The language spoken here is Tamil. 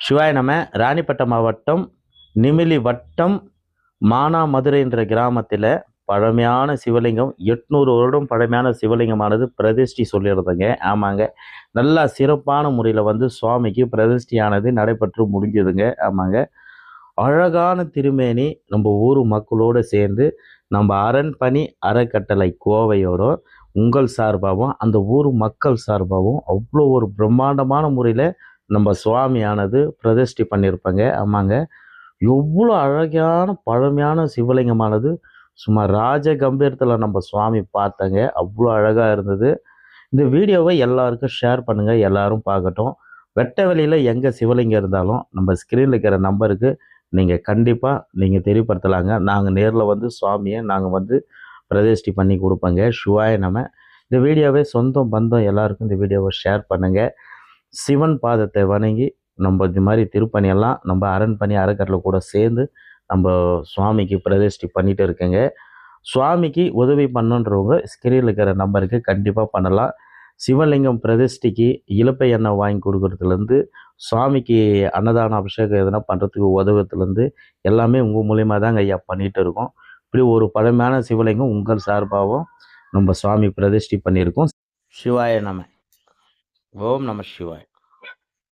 சிவாய நம்ம ராணிப்பட்டம் மாவட்டம் நிமிலி வட்டம் மானாமதுரை என்ற கிராமத்தில் பழமையான சிவலிங்கம் எட்நூறு வருடம் பழமையான சிவலிங்கமானது பிரதிஷ்டி சொல்லியிருந்தங்க. ஆமாங்க. நல்லா சிறப்பான முறையில் வந்து சுவாமிக்கு பிரதிஷ்டியானது நடைபெற்று முடிஞ்சதுங்க. ஆமாங்க. அழகான திருமேனி நம்ம ஊர் மக்களோடு சேர்ந்து நம்ம அரண் பணி அறக்கட்டளை கோவையோடும் உங்கள் சார்பாகவும் அந்த ஊர் மக்கள் சார்பாகவும் அவ்வளோ ஒரு பிரம்மாண்டமான முறையில் நம்ம சுவாமியானது பிரதிஷ்டி பண்ணியிருப்பாங்க ஆமாங்க. எவ்வளோ அழகான பழமையான சிவலிங்கமானது. சும்மா ராஜ கம்பீரத்தில் நம்ம சுவாமி பார்த்தங்க. அவ்வளோ அழகாக இருந்தது. இந்த வீடியோவை எல்லாருக்கும் ஷேர் பண்ணுங்கள் எல்லோரும் பார்க்கட்டும். வெட்ட வெளியில் எங்கே சிவலிங்கம் இருந்தாலும் நம்ம ஸ்க்ரீனில் இருக்கிற நம்பருக்கு நீங்கள் கண்டிப்பாக நீங்கள் தெரியப்படுத்தலாங்க. நாங்கள் நேரில் வந்து சுவாமியை நாங்கள் வந்து பிரதிஷ்டி பண்ணி கொடுப்போங்க. சிவாய நம்ம இந்த வீடியோவை சொந்தம் பந்தம் எல்லாருக்கும் இந்த வீடியோவை ஷேர் பண்ணுங்கள் சிவன் பாதத்தை வணங்கி நம்ம இது மாதிரி திருப்பணியெல்லாம் நம்ம அரண்பணி அறக்கட்டளை கூட சேர்ந்து நம்ம சுவாமிக்கு பிரதிஷ்டி பண்ணிட்டு இருக்கேங்க. சுவாமிக்கு உதவி பண்ணுன்றவங்க ஸ்கிரீனில் இருக்கிற நம்பருக்கு கண்டிப்பாக பண்ணலாம். சிவலிங்கம் பிரதிஷ்டிக்கு இழப்பை எண்ணெய் வாங்கி கொடுக்குறதுலேருந்து சுவாமிக்கு அன்னதான அபிஷேகம் எதனா பண்ணுறதுக்கு உதவுறதுலேருந்து எல்லாமே உங்கள் மூலியமாக தாங்க ஐயா பண்ணிகிட்டு இருக்கோம். இப்படி ஒரு பழமையான சிவலிங்கம் உங்கள் சார்பாகவும் நம்ம சுவாமி பிரதிஷ்டி பண்ணியிருக்கோம். சிவாய நம. ओम नमः शिवाय।